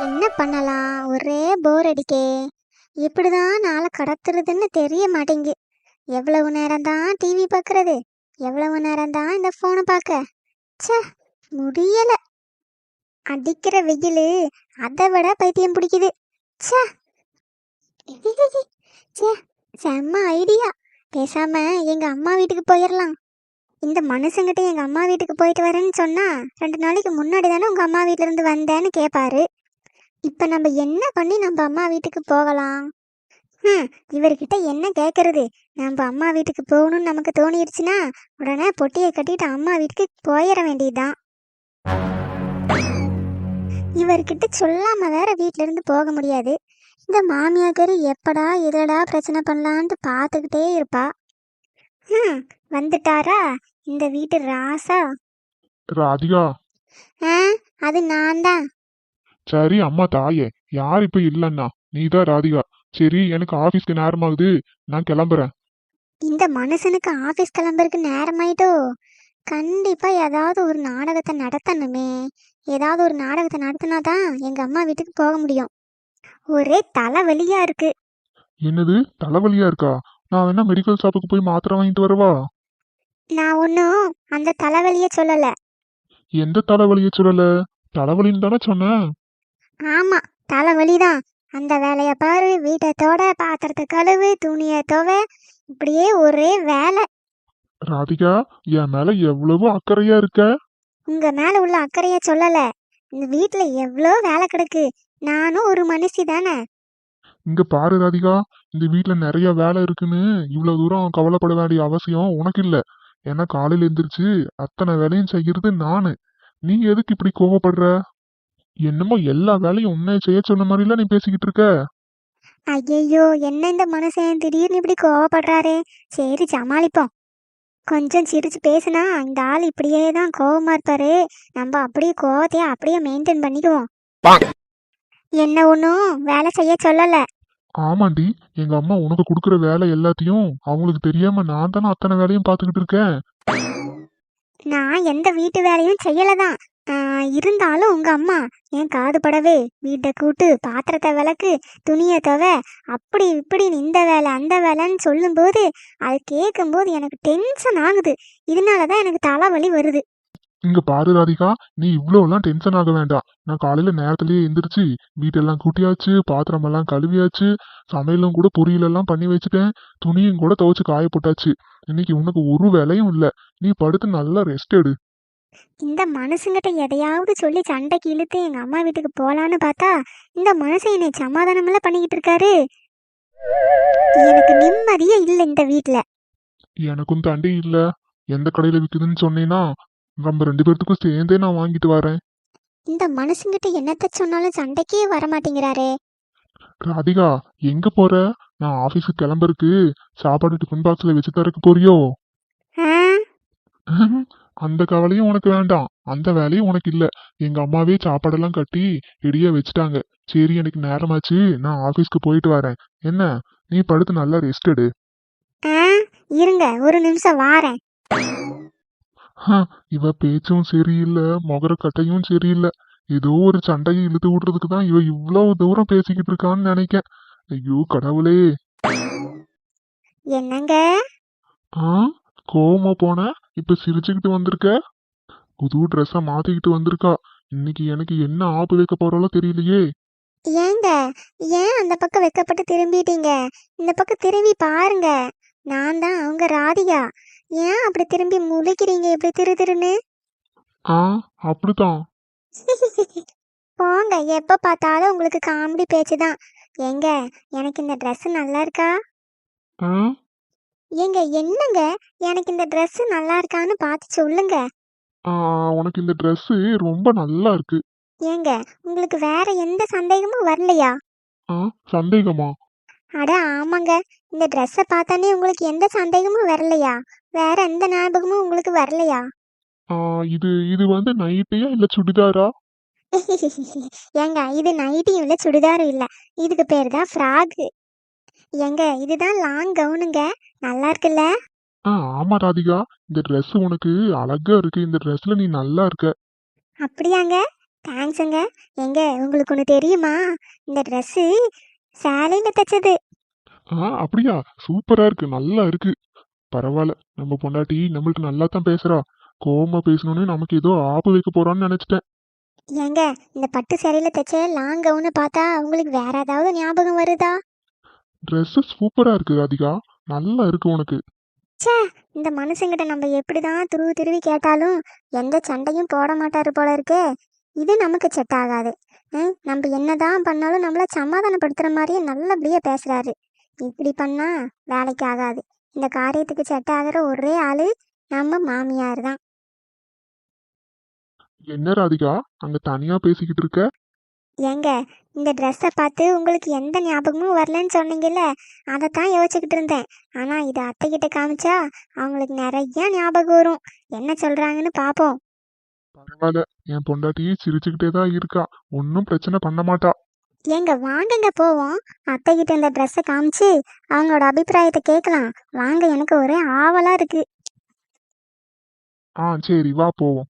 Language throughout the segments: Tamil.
என்ன பண்ணலாம்? ஒரே போர் அடிக்கே. இப்படிதான் நாளை கடத்துறதுன்னு தெரிய மாட்டேங்கு எவ்வளவு நேரம் தான் டிவி பார்க்கறது? எவ்வளவு நேரம் தான் இந்த ஃபோனை பார்க்க? சே முடியல. அடிக்கிற வெயில் அதை விட பைத்தியம் பிடிக்குது. ச்சே. ச்சே செம்ம ஐடியா பேசாம எங்க அம்மா வீட்டுக்கு போயிடலாம் இந்த மனுஷங்கிட்ட எங்க அம்மா வீட்டுக்கு போயிட்டு வரேன்னு சொன்னா ரெண்டு நாளைக்கு முன்னாடி தானே உங்க அம்மா வீட்டிலேருந்து இருந்து வந்தேன்னு கேட்பாரு இப்ப நம்ம என்ன பண்ணி நம்ம அம்மா வீட்டுக்கு போகலாம்? இவர்கிட்ட என்ன கேட்கறது நம்ம அம்மா வீட்டுக்கு போகணும்னு நமக்கு தோணிருச்சுன்னா உடனே பொட்டியை கட்டிட்டு அம்மா வீட்டுக்கு போயிட வேண்டியதுதான். இவர்கிட்ட சொல்லாம வேற வீட்ல இருந்து போக முடியாது. இந்த மாமியாக்கரு எப்படா எதடா பிரச்சனை பண்ணலான்ட்டு பார்த்துக்கிட்டே இருப்பா. ஹம், வந்துட்டாரா? இந்த வீட்டு ராசா? ராதிகா. ஆ அது நான் தான் சரி அம்மா தாயே யார் இப்ப இல்லன்னா? நீதான் ராதிகா. சரி எனக்கு ஆபீஸ்க்கு நேரமாகுது. நான் கிளம்புறேன். இந்த மனுஷனுக்கு ஆஃபீஸ் கிளம்புறதுக்கு நேரமாயிட்டோ? கண்டிப்பா ஏதாவது ஒரு நாடகத்தை நடத்தணுமே. ஏதாவது ஒரு நாடகத்தை நடத்தினா தான் எங்க அம்மா வீட்டுக்கு போக முடியும். ஒரே தலைவலியா இருக்கு. என்னது? தலைவலியா இருக்கா? நான் வேணா மெடிக்கல் ஷாப்புக்கு போய் மாத்திரை வாங்கிட்டு வரவா? நான் ஒன்றும் அந்த தலைவலிய சொல்லல. எந்த தலைவலிய சொல்லல? தலைவலின்னு தானே சொன்னேன். ஆமா தலைவலி தான் அந்த வேலையை பாரு வீட்டை தொட பாத்திரத்தை கழுவு துணியை துவை. இப்படியே ஒரே வேலை. ராதிகா என் மேல எவ்வளவு அக்கறையா இருக்க? உங்க மேல உள்ள அக்கறைய சொல்லல. இந்த வீட்ல எவ்வளோ வேலை கிடக்கு. நானும் ஒரு மனுஷி தானே. இங்க பாரு ராதிகா இந்த வீட்ல நிறைய வேலை இருக்குன்னு இவ்வளவு தூரம் கவலைப்பட வேண்டிய அவசியம் உனக்கு இல்ல. ஏன்னா காலையில எந்திரிச்சு அத்தனை வேலையும் செய்யறது நானு. நீ எதுக்கு இப்படி கோவப்படுற? என்னமோ எல்லா வேலையும் உன்னை செய்ய சொன்ன மாதிரிலாம் நீ பேசிக்கிட்டு இருக்க? ஐயையோ என்ன இந்த மனுஷன்? திடீர்னு இப்படி கோவப்படுறாரே. சரி சமாளிப்போம். கொஞ்சம் சிரிச்சு பேசுனா இந்த ஆள் இப்படியே தான் கோவமா இருப்பாரு. நம்ம அப்படியே கோவத்தையே அப்படியே மெயின்டைன் பண்ணிக்குவோம். என்ன ஒன்றும் வேலை செய்ய சொல்லல. ஆமாண்டி எங்க அம்மா உனக்கு கொடுக்குற வேலை எல்லாத்தையும் அவங்களுக்கு தெரியாம நான் தானே அத்தனை வேலையும் பார்த்துக்கிட்டு இருக்கேன்? நான் எந்த வீட்டு வேலையும் செய்யலதான் ஆஹ், இருந்தாலும் உங்க அம்மா என் காது படவே வீட்டை கூட்டு பாத்திரத்தை விளக்கு துணியை தவை அப்படி இப்படி இந்த வேலை அந்த வேலைன்னு சொல்லும்போது அது கேட்கும்போது எனக்கு டென்ஷன் ஆகுது. இதனால தான் எனக்கு தலைவலி வருது. இங்க பாரு ராதிகா நீ இவ்வளோலாம் டென்ஷன் ஆக வேண்டாம். நான் காலையில நேரத்திலேயே எந்திரிச்சு வீட்டெல்லாம் கூட்டியாச்சு பாத்திரம் எல்லாம் கழுவியாச்சு சமையலும் கூட பொரியலெல்லாம் பண்ணி வச்சுட்டேன். துணியும் கூட துவைச்சு காய போட்டாச்சு. இன்னைக்கு உனக்கு ஒரு வேலையும் இல்ல. நீ படுத்து நல்லா ரெஸ்ட் எடு. இந்த மனுஷங்கிட்ட எதையாவது சொல்லி சண்டைக்கு இழுத்து எங்க அம்மா வீட்டுக்கு போலான்னு பார்த்தா இந்த மனுஷன் என்னை சமாதானமெல்லாம் பண்ணிக்கிட்டு இருக்காரு. எனக்கு நிம்மதியே இல்லை இந்த வீட்ல. எனக்கும் தண்டி இல்ல. எந்த கடையில விக்குதுன்னு சொன்னீன்னா நம்ம ரெண்டு பேர்த்துக்கும் சேர்ந்தே நான் வாங்கிட்டு வரேன். இந்த மனுஷங்கிட்ட என்னத்த சொன்னாலும் சண்டைக்கே வர மாட்டேங்கிறாரே ராதிகா எங்க போற? நான் ஆபீஸுக்கு கிளம்புறதுக்கு சாப்பாடு டிஃபன் பாக்ஸ்ல வச்சு தரக்கு போறியோ? அந்த கவலையும் உனக்கு வேண்டாம். அந்த வேலையும் உனக்கு இல்ல. எங்க அம்மாவே சாப்பாடெல்லாம் கட்டி ரெடியா வச்சுட்டாங்க. சரி எனக்கு நேரமாச்சு. நான் ஆபீஸ்க்கு போயிட்டு வரேன். என்ன? நீ படுத்து நல்லா ரெஸ்ட் எடு. இருங்க. ஒரு நிமிஷம் வாரேன். இவ பேச்சும் சரியில்லை. முகர கட்டையும் சரியில்லை. ஏதோ ஒரு சண்டையை இழுத்து விடுறதுக்கு தான் இவ இவ்வளவு தூரம் பேசிக்கிட்டு இருக்கான்னு நினைக்கேன். ஐயோ கடவுளே. என்னங்க? ஆ கோவமா போன? இப்ப சிரிச்சுக்கிட்டு வந்திருக்க? புது ட்ரெஸ்ஸ மாத்திக்கிட்டு வந்திருக்கா. இன்னைக்கு எனக்கு என்ன ஆப்பு வைக்க போறாலோ தெரியலையே. ஏங்க ஏன் அந்த பக்கம் வெக்கப்பட்டு திரும்பிட்டீங்க? இந்த பக்கம் திரும்பி பாருங்க. நான் தான் அவங்க ராதிகா. ஏன் அப்படி திரும்பி முழிக்கிறீங்க இப்படி திரு திருன்னு? ஆ அப்படித்தான். போங்க எப்போ பார்த்தாலும் உங்களுக்கு காமெடி பேச்சு தான் ஏங்க எனக்கு இந்த Dress நல்லா இருக்கா? ஆ? ஏங்க என்னங்க? எனக்கு இந்த Dress நல்லா இருக்கான்னு பார்த்து சொல்லுங்க. ஆ, உனக்கு இந்த Dress ரொம்ப நல்லா இருக்கு. ஏங்க உங்களுக்கு வேற எந்த சந்தேகமும் வரலையா? ஆ சந்தேகமா? அட ஆமாங்க. இந்த ட்ரெஸ்ஸை பார்த்தானே உங்களுக்கு எந்த சந்தேகமும் வரலையா? வேற எந்த ஞாபகமும் உங்களுக்கு வரலையா? ஆ, இது இது வந்து நைட்டியா இல்ல சுடிதாரா? ஏங்க இது நைட்டியும் இல்லை சுடிதாரும் இல்லை. இதுக்கு பேர் தான் ஃப்ராக்கு. ஏங்க இதுதான் லாங் கவுனுங்க நல்லா இருக்குல்ல ஆ ஆமா ராதிகா. இந்த Dress உனக்கு அழகா இருக்கு. இந்த Dressல நீ நல்லா இருக்க. அப்படியாங்க? தேங்க்ஸுங்க எங்க உங்களுக்கு ஒன்று தெரியுமா? இந்த ட்ரெஸ்ஸு சேலையில் தைச்சது. ஆ அப்படியா? சூப்பரா இருக்கு. நல்லா இருக்கு. பரவாயில்ல நம்ம பொண்டாட்டி நம்மள்ட்ட நல்லா தான் பேசுறா. கோவமா பேசணும்னு நமக்கு ஏதோ ஆப்பு வைக்க போறான்னு நினைச்சிட்டேன். ஏங்க இந்த பட்டு சேலையில் தைச்ச லாங் கவுன்னு பார்த்தா உங்களுக்கு வேற ஏதாவது ஞாபகம் வருதா? Dress சூப்பரா இருக்கு ராதிகா. நல்லா இருக்கு உனக்கு. ச்சே இந்த மனுஷங்கிட்ட நம்ம எப்படி தான் துருவி துருவி கேட்டாலும் எந்த சண்டையும் போட மாட்டாரு போல இருக்கே. இது நமக்கு செட் ஆகாது. நம்ம என்னதான் பண்ணாலும் நம்மள சமாதானப்படுத்துற மாதிரியே நல்லபடியா பேசுறாரு. இப்படி பண்ணா வேலைக்கு ஆகாது. இந்த காரியத்துக்கு செட் ஆகிற ஒரே ஆளு நம்ம மாமியார் தான். என்ன ராதிகா அங்க தனியா பேசிக்கிட்டு இருக்க? ஏங்க இந்த ட்ரெஸ்ஸை பார்த்து உங்களுக்கு எந்த ஞாபகமும் வரலன்னு சொன்னீங்கல்ல அதைத்தான் யோசிச்சுக்கிட்டு இருந்தேன். ஆனால் இதை அத்தைக்கிட்ட காமிச்சா அவங்களுக்கு நிறைய ஞாபகம் வரும். என்ன சொல்கிறாங்கன்னு பார்ப்போம். பரவாயில்ல என் பொண்டாட்டி சிரிச்சுக்கிட்டே தான் இருக்கா. ஒன்னும் பிரச்சனை பண்ண மாட்டா. ஏங்க வாங்குங்க போவோம். அத்தைக்கிட்ட இந்த ட்ரெஸ்ஸை காமிச்சு அவங்களோட அபிப்பிராயத்தை கேட்கலாம். வாங்க எனக்கு ஒரே ஆவலாக இருக்கு. ஆ சரி வா போவோம்.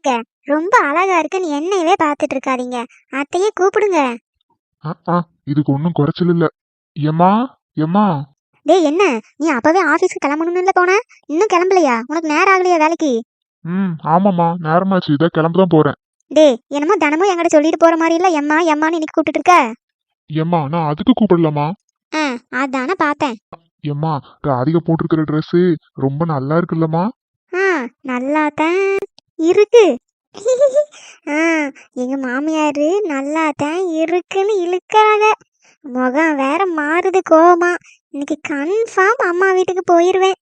ஏங்க ரொம்ப அழகா இருக்குன்னு என்னையவே பார்த்துட்டு இருக்காதீங்க. அத்தையே கூப்பிடுங்க. இதுக்கு ஒன்றும் குறைச்சல் இல்ல. எம்மா எம்மா டேய் என்ன? நீ அப்பவே ஆஃபீஸ்க்கு கிளம்பணும்னு இல்லை போன? இன்னும் கிளம்பலையா? உனக்கு நேரம் ஆகலையா வேலைக்கு? ம் ஆமாம்மா. நேரமாச்சு. இதை கிளம்ப தான் போறேன். டேய் என்னமோ தினமும் என்கிட்ட சொல்லிட்டு போற மாதிரி இல்ல. எம்மா எம்மான்னு இன்னைக்கு கூப்பிட்டு இருக்க? எம்மா நான் அதுக்கு கூப்பிடலாமா? ஆ அதானே பார்த்தேன். எம்மா ராதிகா போட்டிருக்கிற Dress ரொம்ப நல்லா இருக்குல்லம்மா. ஆ நல்லா தான் இருக்கு. ஆ எங்க மாமியாரு நல்லா தான் இருக்குன்னு இழுக்கிறாங்க. முகம் வேற மாறுது கோவமா. இன்னைக்கு கன்ஃபார்ம் அம்மா வீட்டுக்கு போயிருவேன்.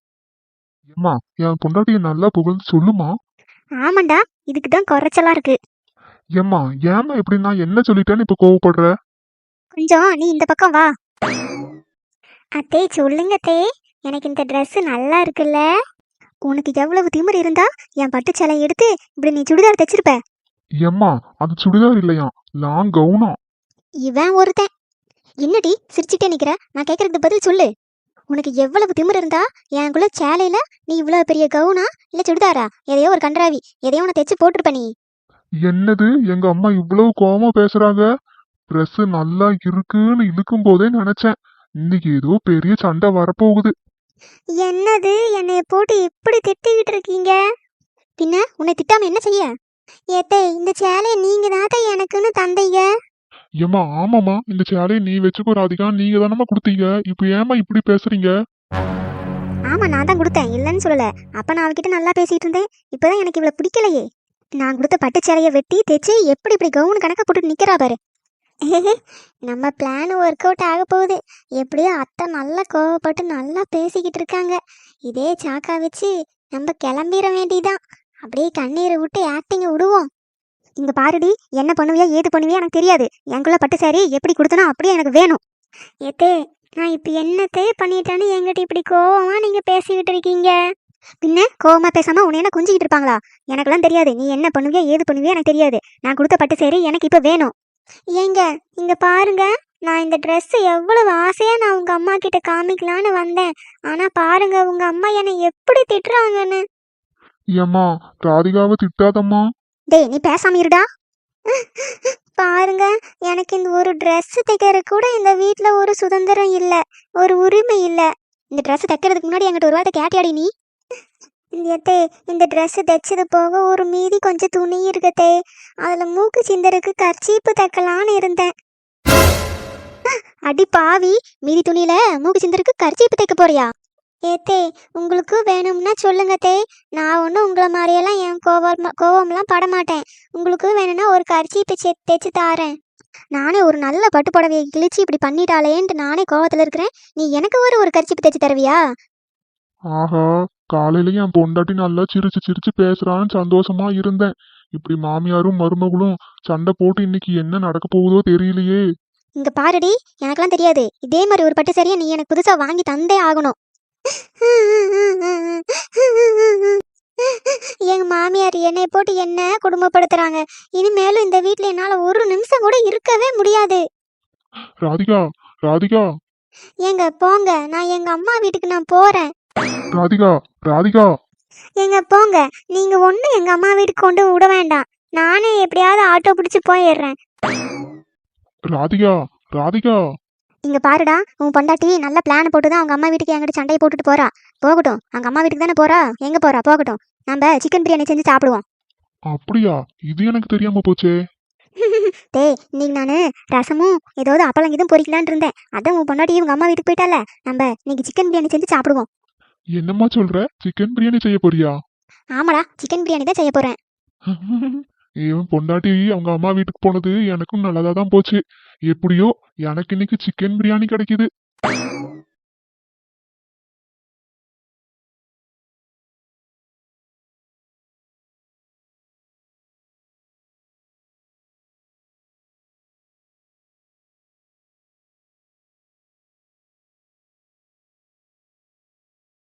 எம்மா என் பொண்டாட்டியை நல்லா புகழ்ந்து சொல்லுமா? ஆமாண்டா இதுக்கு தான் குறைச்சலா இருக்கு. எம்மா ஏம்மா இப்படி நான் என்ன சொல்லிட்டேன்னு இப்ப கோவப்படுற? கொஞ்சம் நீ இந்த பக்கம் வா. அத்தே சொல்லுங்க தே எனக்கு இந்த Dress நல்லா இருக்குல்ல. உனக்கு எவ்வளவு திமிரு இருந்தா என் பட்டு சேலை எடுத்து இப்படி நீ சுடிதார் தைச்சிருப்ப. எம்மா அது சுடிதார் இல்லையா? லாங் கவுனா. இவன் ஒருத்தன். என்னடி சிரிச்சுட்டே நிக்கிற? நான் கேக்குறதுக்கு பதில் சொல்லு. உனக்கு எவ்வளவு திமிரு இருந்தா எனக்குள்ள சேலையில நீ இவ்வளவு பெரிய கவுனா இல்ல சுடிதாரா? எதையோ ஒரு கன்றாவி. எதையோ உன தைச்சு போட்டிருப்ப நீ. என்னது? எங்க அம்மா இவ்வளவு கோவமா பேசுறாங்க? Dress நல்லா இருக்குன்னு இழுக்கும் போதே நினைச்சேன். இன்னைக்கு ஏதோ பெரிய சண்டை வரப்போகுது. என்னது? என்னைய போட்டு இப்படி திட்டிக்கிட்டு இருக்கீங்க? பின்ன உன்னை திட்டாம என்ன செய்ய? ஏத்தே இந்த சேலையை நீங்க தான் எனக்குன்னு தந்தீங்க. ஏம்மா ஆமாம்மா. இந்த சேலையை நீ வச்சுக்கோ ராதிகா. நீங்க தானம்மா கொடுத்தீங்க. இப்போ ஏம்மா இப்படி பேசுறீங்க? ஆமா நான் தான் கொடுத்தேன். இல்லைன்னு சொல்லல. அப்ப நான் அவகிட்ட நல்லா பேசிட்டு இருந்தேன். இப்பதான் எனக்கு இவ்வளவு பிடிக்கலையே. நான் கொடுத்த பட்டு சேலையை வெட்டி தைச்சு எப்படி இப்படி கவுன் கணக்கா போட்டு நிக்கிறா பாரு. நம்ம பிளான் ஒர்க் அவுட் ஆக போகுது. எப்படியோ அத்தை நல்லா கோவப்பட்டு நல்லா பேசிக்கிட்டு இருக்காங்க. இதே சாக்கா வச்சு நம்ம கிளம்பிட வேண்டியதான் அப்படியே கண்ணீரை விட்டு ஆக்டிங்கை விடுவோம். இங்க பாருடி என்ன பண்ணுவியா ஏது பண்ணுவியா எனக்கு தெரியாது. எனக்குள்ள பட்டு சாரி எப்படி கொடுத்தனோ அப்படியே எனக்கு வேணும். ஏத்தே நான் இப்போ என்னத்தே பண்ணிட்டேன்னு எங்கிட்ட இப்படி கோவமா நீங்க பேசிக்கிட்டு இருக்கீங்க? பின்ன கோவமா பேசாம உன்னை என்ன குஞ்சிக்கிட்டு இருப்பாங்களா? எனக்கெல்லாம் தெரியாது. நீ என்ன பண்ணுவியா ஏது பண்ணுவியா எனக்கு தெரியாது. நான் கொடுத்த பட்டு சேரி எனக்கு இப்போ வேணும். ஏங்க இங்க பாருங்க. நான் இந்த Dress எவ்வளவு ஆசையா நான் உங்க அம்மா கிட்ட காமிக்கலான்னு வந்தேன். ஆனா பாருங்க உங்க அம்மா என்னை எப்படி திட்டுறாங்கன்னு. ஏம்மா ராதிகாவை திட்டாதம்மா. டேய் நீ பேசாம இருடா. பாருங்க எனக்கு இந்த ஒரு Dress தைக்கிற கூட இந்த வீட்ல ஒரு சுதந்திரம் இல்ல ஒரு உரிமை இல்ல. இந்த Dress தைக்கிறதுக்கு முன்னாடி என்கிட்ட ஒரு வார்த்தை கேட்டியாடி நீ? எத்தே இந்த ட்ரெஸ்ஸு தைச்சது போக ஒரு மீதி கொஞ்சம் துணி இருக்கத்தே. அதில் மூக்கு சிந்தருக்கு கர்ச்சீப்பு தைக்கலான்னு இருந்தேன். அடி பாவி மீதி துணியில மூக்கு சிந்தருக்கு கர்ச்சீப்பு தைக்க போறியா? ஏத்தே உங்களுக்கு வேணும்னா சொல்லுங்க தே நான் ஒன்றும் உங்களை மாதிரியெல்லாம் என் கோவம் கோவம்லாம் பட மாட்டேன் உங்களுக்கு வேணும்னா ஒரு கர்ச்சீப்பு செ தைச்சு தாரேன். நானே ஒரு நல்ல பட்டு புடவையை கிழிச்சு இப்படி பண்ணிட்டாளேன்ட்டு நானே கோவத்தில் இருக்கிறேன். நீ எனக்கு ஒரு ஒரு கர்ச்சிப்பு தைச்சு தருவியா? ஆஹா காலையிலயும் என் பொண்டாட்டி நல்லா சிரிச்சு சிரிச்சு பேசுறான்னு சந்தோஷமா இருந்தேன். இப்படி மாமியாரும் மருமகளும் சண்டை போட்டு இன்னைக்கு என்ன நடக்க போகுதோ தெரியலையே. இங்க பாருடி எனக்கெல்லாம் தெரியாது. இதே மாதிரி ஒரு பட்டு சரியா நீ எனக்கு புதுசா வாங்கி தந்தே ஆகணும். எங்க மாமியார் என்னை போட்டு என்ன குடும்பப்படுத்துறாங்க? இனிமேலும் இந்த வீட்ல என்னால ஒரு நிமிஷம் கூட இருக்கவே முடியாது. ராதிகா ராதிகா. ஏங்க போங்க. நான் எங்க அம்மா வீட்டுக்கு நான் போறேன். ராதிகா ராதிகா. எங்க போங்க. நீங்க ஒன்றும் எங்க அம்மா வீட்டுக்கு கொண்டு விட வேண்டாம். நானே எப்படியாவது ஆட்டோ பிடிச்சி போயிடுறேன். ராதிகா ராதிகா. இங்க பாருடா உன் பொண்டாட்டி நல்ல பிளான் போட்டு தான் அவங்க அம்மா வீட்டுக்கு என்கிட்ட சண்டையை போட்டுட்டு போறா. போகட்டும். அவங்க அம்மா வீட்டுக்கு தானே போறா? எங்க போறா? போகட்டும். நம்ம சிக்கன் பிரியாணி செஞ்சு சாப்பிடுவோம். அப்படியா? இது எனக்கு தெரியாம போச்சே. டேய் இன்னைக்கு நான் ரசமும் ஏதாவது அப்பளம் இதுவும் பொரிக்கலான்னு இருந்தேன். அதான் உன் பொண்டாட்டி இவங்க அம்மா வீட்டுக்கு போயிட்டால நம்ம இன்னைக்கு சிக்கன் பிரியாணி செஞ்சு சாப்பிடுவோம். என்னம்மா சொல்ற? சிக்கன் பிரியாணி செய்ய போறியா? ஆமாடா சிக்கன் பிரியாணி தான் செய்ய போறேன். இவன் பொண்டாட்டி அவங்க அம்மா வீட்டுக்கு போனது எனக்கும் நல்லதா தான் போச்சு. எப்படியோ எனக்கு இன்னைக்கு சிக்கன் பிரியாணி கிடைக்குது.